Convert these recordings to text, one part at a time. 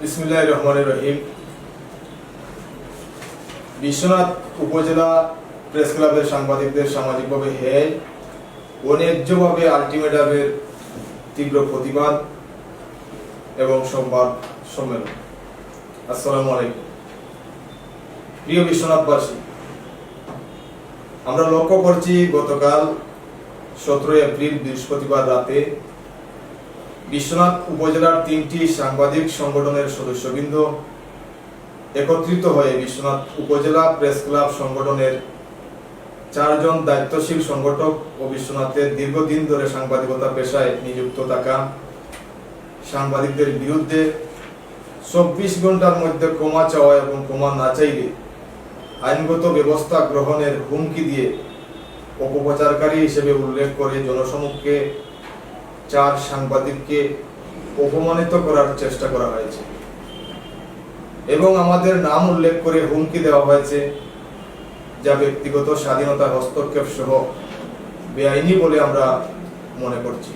বিসমুল্লাহ রহমান রহিম। বিশ্বনাথ উপজেলা প্রেস ক্লাবের সাংবাদিকদের সামাজিকভাবে আলটিমেটামের তীব্র প্রতিবাদ এবং সংবাদ সম্মেলন। আসসালামু আলাইকুম। প্রিয় বিশ্বনাথবাসী, আমরা লক্ষ্য করছি গতকাল সতেরোই এপ্রিল বৃহস্পতিবার রাতে বিশ্বনাথ উপজেলার তিনটি সাংবাদিক সংগঠনের সদস্যবৃন্দ একত্রিত হয়ে বিশ্বনাথ উপজেলা প্রেস ক্লাব সংগঠনের চারজন দায়িত্বশীল সংগঠক ও বিশ্বনাথের দীর্ঘদিন ধরে সাংবাদিকতা পেশায় নিযুক্ত থাকা সাংবাদিকদের বিরুদ্ধে চব্বিশ ঘণ্টার মধ্যে ক্ষমা চাওয়া এবং ক্ষমা না চাইলে আইনগত ব্যবস্থা গ্রহণের হুমকি দিয়ে অপপ্রচারকারী হিসেবে উল্লেখ করে জনসমক্ষে চার সাংবাদিককে অপমানিত করার চেষ্টা করা হয়েছে। এবং আমাদের নাম উল্লেখ করে হুমকি দেওয়া হয়েছে, যা ব্যক্তিগত স্বাধীনতা হস্তক্ষেপ সহ বেআইনি বলে আমরা মনে করছি।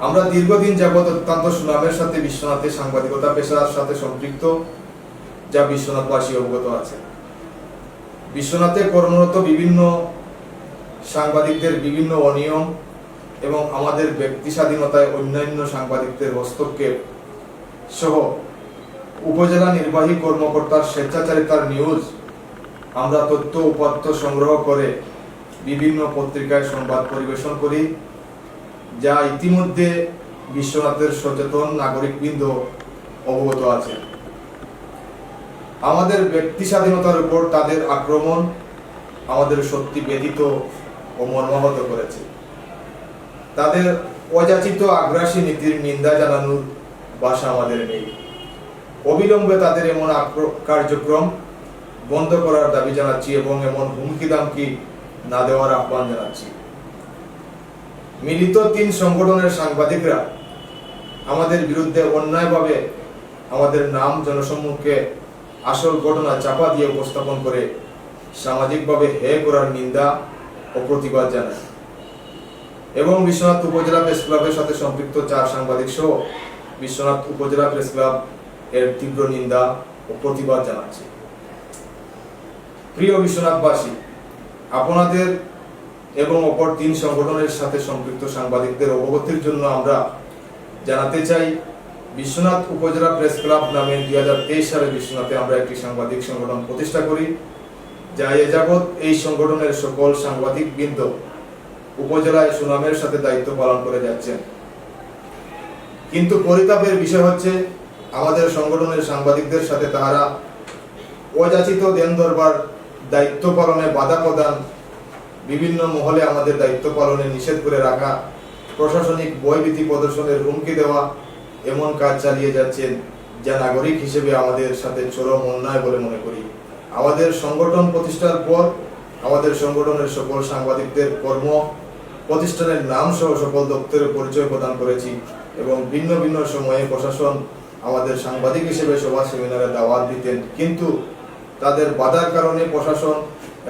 আমরা দীর্ঘদিন যাবৎ অত্যন্ত সুনামের সাথে বিশ্বনাথের সাংবাদিকতা পেশার সাথে সম্পৃক্ত, যা বিশ্বনাথবাসী অবগত আছে বিশ্বনাথে কর্মরত বিভিন্ন সাংবাদিকদের বিভিন্ন অনিয়ম এবং আমাদের ব্যক্তি স্বাধীনতায় অন্যান্য সাংবাদিকদের হস্তক্ষেপ সহ উপজেলা নির্বাহী কর্মকর্তার স্বেচ্ছাচারিতার নিউজ আমরা তথ্য উপাত্ত সংগ্রহ করে বিভিন্ন পত্রিকায় সংবাদ পরিবেশন করি, যা ইতিমধ্যে বিশ্বনাথের সচেতন নাগরিকবৃন্দ অবগত আছে আমাদের ব্যক্তি স্বাধীনতার উপর তাদের আক্রমণ আমাদের সত্যি ব্যতীত ও মর্মাহত করেছে। তাদের অযাচিত আগ্রাসী নীতির নিন্দা জানানোর বাসা আমাদের নেই। অবিলম্বে তাদের এমন কার্যক্রম বন্ধ করার দাবি জানাচ্ছি এবং এমন হুমকি দামকি না দেওয়ার আহ্বান জানাচ্ছি। মিলিত তিন সংগঠনের সাংবাদিকরা আমাদের বিরুদ্ধে অন্যায়ভাবে আমাদের নাম জনসম্মুখে আসল ঘটনা চাপা দিয়ে উপস্থাপন করে সামাজিকভাবে হে করার নিন্দা ও প্রতিবাদ জানায়। এবং বিশ্বনাথ উপজেলা প্রেস ক্লাবের সাথে সম্পৃক্ত চার সাংবাদিক সহ বিশ্বনাথ উপজেলা প্রেস ক্লাব এর তীব্র নিন্দা ও প্রতিবাদ জানাচ্ছে। প্রিয় বিশ্বনাথবাসী, আপনাদের এবং অপর তিন সংগঠনের সাথে সম্পৃক্ত সাংবাদিকদের অবগতির জন্য আমরা জানাতে চাই, বিশ্বনাথ উপজেলা প্রেস ক্লাব নামে দুই হাজার তেইশ সালে বিশ্বনাথে আমরা একটি সাংবাদিক সংগঠন প্রতিষ্ঠা করি, যা এ যাবৎ এই সংগঠনের সকল সাংবাদিক বৃন্দ উপজেলায় সুনামের সাথে দায়িত্ব পালন করে যাচ্ছেন। কিন্তু পরিতাপের বিষয় হচ্ছে, আমাদের সংগঠনের সাংবাদিকদের সাথে তাহারা অযাচিত দেন দরবার দায়িত্ব পালনে বাধা প্রদান, বিভিন্ন মহলে আমাদের দায়িত্ব পালনে নিষেধ করে রাখা, প্রশাসনিক বয়ভীতি প্রদর্শনের হুমকি দেওয়া এমন কাজ চালিয়ে যাচ্ছেন যা নাগরিক হিসেবে আমাদের সাথে চরম অন্যায় বলে মনে করি। আমাদের সংগঠন প্রতিষ্ঠার পর, আমাদের সংগঠনের সকল সাংবাদিকদের কর্ম প্রতিষ্ঠানের নাম সহ সকল দপ্তরের পরিচয় প্রদান করেছি এবং ভিন্ন ভিন্ন সময়ে প্রশাসন আমাদের সাংবাদিক হিসেবে সভা সেমিনারে দাওয়াত দিতেন। কিন্তু তাদের বাধার কারণে প্রশাসন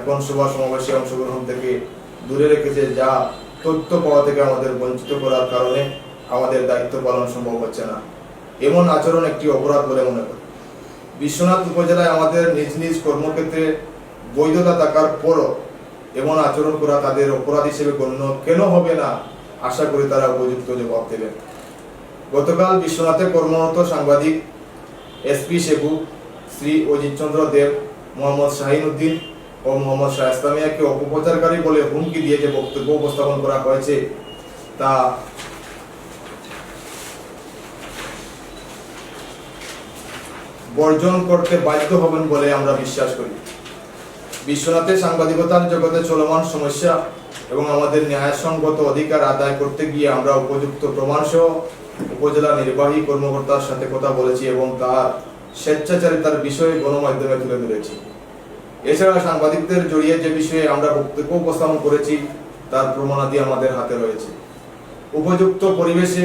এখন সভা সমাবেশে অংশগ্রহণ থেকে দূরে রেখেছে, যা তথ্য পাওয়া থেকে আমাদের বঞ্চিত করার কারণে আমাদের দায়িত্ব পালন সম্ভব হচ্ছে না। এমন আচরণ একটি অপরাধ বলে মনে করি। বিশ্বনাথ উপজেলায় আমাদের নিজ নিজ কর্মক্ষেত্রে বৈধতা থাকার পরও এমন আচরণ করা তাদের অপরাধ হিসেবে গণ্য কেন হবে না? আশা করি তারা উপযুক্ত জবাব দেবেন গতকাল বিশ্বনাথে কর্মরত সাংবাদিক এসপি শেবু শ্রী অজিত চন্দ্র দেব, মোহাম্মদ শাহিন উদ্দিন ও মোহাম্মদ শাহ অপপ্রচারকারী বলে হুমকি দিয়ে যে বক্তব্য উপস্থাপন করা হয়েছে, তা বর্জন করতে বাধ্য হবেন বলে আমরা বিশ্বাস করি। বিশ্বনাথে সাংবাদিকতার জগতে চলমান সমস্যা এবং আমাদের ন্যায়সঙ্গত অধিকার আদায় করতে গিয়ে আমরা উপযুক্ত প্রমাণ সহ উপজেলা নির্বাহী কর্মকর্তার সাথে কথা বলেছি এবং তার স্বেচ্ছাচারিতার বিষয়ে গণমাধ্যমে তুলে ধরেছি। এছাড়া সাংবাদিকদের জড়িয়ে যে বিষয়ে আমরা বক্তব্য উপস্থাপন করেছি, তার প্রমাণাদি আমাদের হাতে রয়েছে। উপযুক্ত পরিবেশে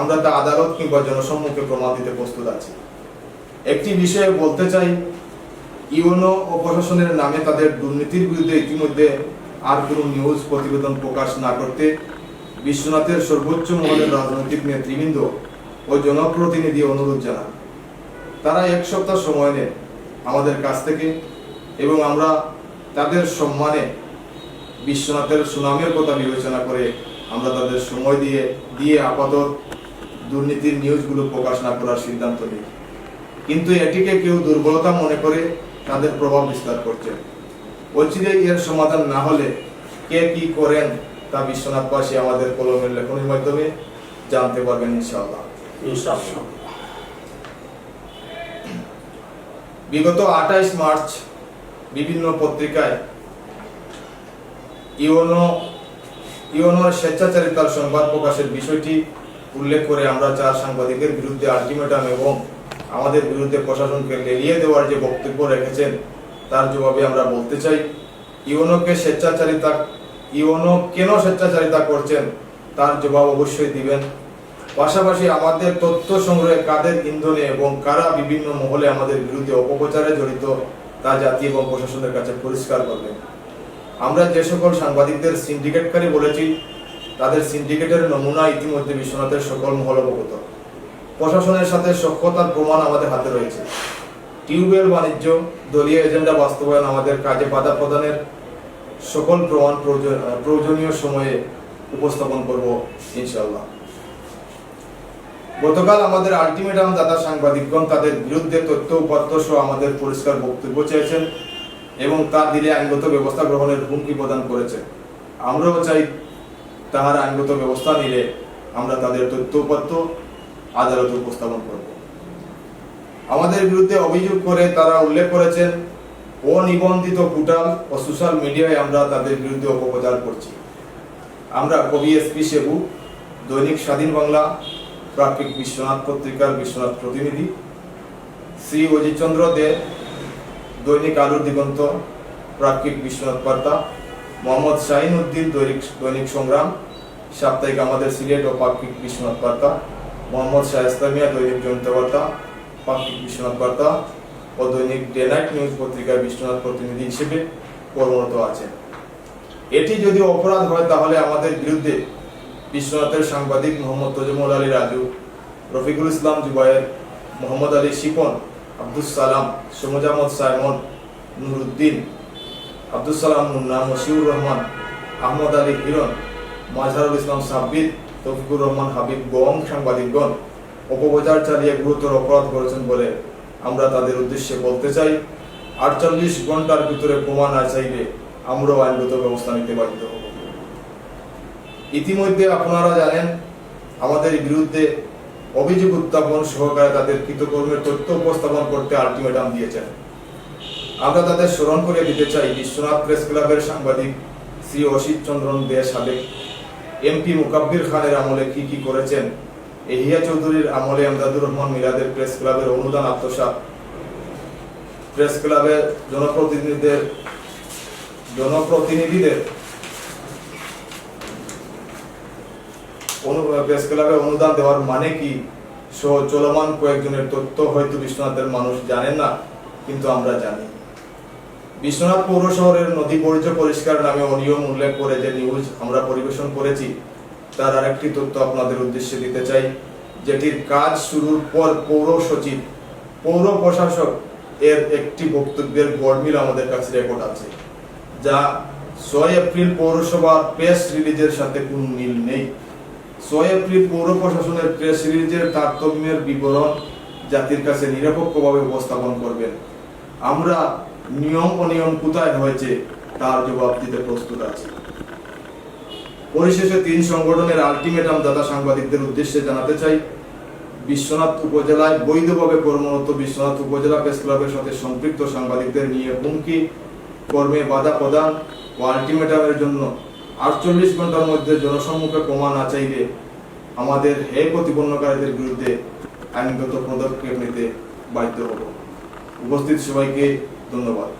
আমরা তা আদালত কিংবা জনসম্মুখে প্রমাণ দিতে প্রস্তুত আছি। একটি বিষয়ে বলতে চাই ইউনো ও প্রশাসনের নামে তাদের দুর্নীতির বিরুদ্ধে ইতিমধ্যে আর কোনো নিউজ প্রতিবেদন প্রকাশ না করতে বিশ্বনাথের সর্বোচ্চ মহলের রাজনৈতিক নেতৃবৃন্দ ও জনপ্রতিনিধি অনুরোধ জানান। তারা এক সপ্তাহ সময় নেন আমাদের কাছ থেকে এবং আমরা তাদের সম্মানে বিশ্বনাথের সুনামের কথা বিবেচনা করে আমরা তাদের সময় দিয়ে দিয়ে আপাতত দুর্নীতির নিউজগুলো প্রকাশ না করার সিদ্ধান্ত নিই। কিন্তু এটিকে কেউ দুর্বলতা মনে করে তাদের প্রভাব বিস্তার করছে। অচিরে এর সমাধান না হলে কে কি করেন তা বিশ্বনাথবাসী আমাদের কলমের লেখনের মাধ্যমে জানতে পারবেন ইনশাআল্লাহ। বিগত আঠাইশ মার্চ বিভিন্ন পত্রিকায় ইওনো ইওনোর স্বেচ্ছাচারিতার সংবাদ প্রকাশের বিষয়টি উল্লেখ করে আমরা চার সাংবাদিকের বিরুদ্ধে আলটিমেটাম এবং আমাদের বিরুদ্ধে প্রশাসনকে লেলিয়ে দেওয়ার যে বক্তব্য রেখেছেন, তার জবাবে আমরা বলতে চাই ইওনোকে স্বেচ্ছাচারিতা ইওনো কেন স্বেচ্ছাচারিতা করছেন, তার জবাব অবশ্যই দিবেন। পাশাপাশি আমাদের তথ্য সংগ্রহে কাদের ইন্ধনে এবং কারা বিভিন্ন মহলে আমাদের বিরুদ্ধে অপপ্রচারে জড়িত, তা জাতি এবং প্রশাসনের কাছে পরিষ্কার করবেন। আমরা যে সকল সাংবাদিকদের সিন্ডিকেটকারী বলেছি, তাদের সিন্ডিকেটের নমুনা ইতিমধ্যে বিশ্বনাথের সকল মহল অবগত। প্রশাসনের সাথে সক্ষতার প্রমাণ আমাদের হাতে রয়েছে। টিউবওয়েল বাণিজ্য, দলীয় এজেন্ডা বাস্তবায়ন আমাদের কাজে বাধা প্রদানের সকল প্রমাণ প্রয়োজন- প্রয়োজনীয় সময়ে উপস্থাপন করব, ইনশাআল্লাহ। গতকাল আমাদের আলটিমেটাম দাতা সাংবাদিকগণ তাদের বিরুদ্ধে তথ্য উপাত্ত সহ আমাদের পরিষ্কার বক্তব্য চেয়েছেন এবং তা দিলে আইনগত ব্যবস্থা গ্রহণের হুমকি প্রদান করেছে আমরাও চাই তাহার আইনগত ব্যবস্থা নিলে আমরা তাদের তথ্য উপাত্ত আদালতে উপস্থাপন করব। আমাদের বিরুদ্ধে অভিযোগ করে তারা উল্লেখ করেছেন, অনিবন্ধিত পোর্টাল ও সোশ্যাল মিডিয়ায় আমরা তাদের বিরুদ্ধে অপপ্রচার করছি। আমরা কবি এসপি সেবু, দৈনিক স্বাধীন বাংলা প্রাকৃতিক বিশ্বনাথ পত্রিকার বিশ্বনাথ প্রতিনিধি, শ্রী অজিতচন্দ্র দে, দৈনিক আলুর দিগন্ত প্রাকৃতিক বিশ্বনাথ বার্তা, মোহাম্মদ শাহিন উদ্দিন দৈনিক দৈনিক সংগ্রাম, সাপ্তাহিক আমাদের সিলেট ও প্রাকৃতিক বিশ্বনাথ বার্তা। মোহাম্মদ শাহ ইসলামিয়া, দৈনিক জনতা পাক্ষিক বিশ্বনাথ বার্তা ও দৈনিক ডে নাইট নিউজ পত্রিকার বিশ্বনাথ প্রতিনিধি হিসেবে কর্মরত আছেন। এটি যদি অপরাধ হয়, তাহলে আমাদের বিরুদ্ধে বিশ্বনাথের সাংবাদিক মোহাম্মদ তজমুল আলী রাজু, রফিকুল ইসলাম জুবায়ের, মোহাম্মদ আলী শিপন আব্দুল সালাম, সমজ সাইমন, নুরুদ্দিন আব্দুল সালাম মুন্না, মশিউর রহমান, আহমদ আলী হিরন মাজহারুল ইসলাম সাব্বির তফিকুর রহমান হাবিব গম সাংবাদিকগণ অপপ্রচার চালিয়ে গুরুতর অপরাধ করেছেন বলে আমরা তাদের উদ্দেশ্যে বলতে চাই। আটচল্লিশ ঘণ্টার ভিতরে প্রমাণ না চাইলে আমরাও আইনগত ব্যবস্থা নিতে বাধ্য হব। ইতিমধ্যে আপনারা জানেন, আমাদের বিরুদ্ধে অভিযোগ উত্থাপন সহকারে তাদের কৃতকর্মের তথ্য উপস্থাপন করতে আলটিমেটাম দিয়েছেন। আমরা তাদের স্মরণ করে দিতে চাই, বিশ্বনাথ প্রেস ক্লাবের সাংবাদিক শ্রী অসিত চন্দ্রন দে সাবেক এমপি মুকাব্বির খানের আমলে কি কি করেছেন? এহিয়া চৌধুরীর আমলে আমদাদুর রহমান মিরাদের প্রেস ক্লাবের অনুদান আত্মসাৎ। প্রেস ক্লাবের জনপ্রতিনিধিদের জনপ্রতিনিধিদের প্রেস ক্লাবে অনুদান দেওয়ার মানে কি? সহ চলমান কয়েকজনের তথ্য হয়তো বিশ্বনাথের মানুষ জানেন না, কিন্তু আমরা জানি। বিশ্বনাথ পৌর শহরের নদী বর্জ্য পরিষ্কার নামে অনিয়ম উল্লেখ করে যে নিউজ আমরা পরিবেশন করেছি, তার আরেকটি তথ্য আপনাদের উদ্দেশ্যে দিতে চাই, যেটির কাজ শুরুর পর পৌর সচিব, পৌর প্রশাসক এর একটি বক্তব্যের গড়মিল আমাদের কাছে রেকর্ড আছে, যা ছয় এপ্রিল পৌরসভার প্রেস রিলিজের সাথে কোনো মিল নেই। ছয় এপ্রিল পৌর প্রশাসনের প্রেস রিলিজের তারতম্যের বিবরণ জাতির কাছে নিরপেক্ষভাবে উপস্থাপন করবেন। আমরা নিয়ম অনিয়ম কোথায় হয়েছে, তার জবাব দিতে প্রস্তুত আছি। পরিশেষে তিন সংগঠনের আলটিমেটাম দাতা সাংবাদিকদের উদ্দেশ্যে জানাতে চাই, বিশ্বনাথ উপজেলায় বৈধভাবে কর্মরত বিশ্বনাথ উপজেলা প্রেস ক্লাবের সাথে সম্পৃক্ত সাংবাদিকদের নিয়ে হুমকি, কর্মে বাধা প্রদান ও আলটিমেটামের জন্য আটচল্লিশ ঘণ্টার মধ্যে জনসম্মুখে প্রমাণ না চাইলে আমাদের হে প্রতিপন্নকারীদের বিরুদ্ধে আইনগত পদক্ষেপ নিতে বাধ্য হব। উপস্থিত সবাইকে ধন্যবাদ।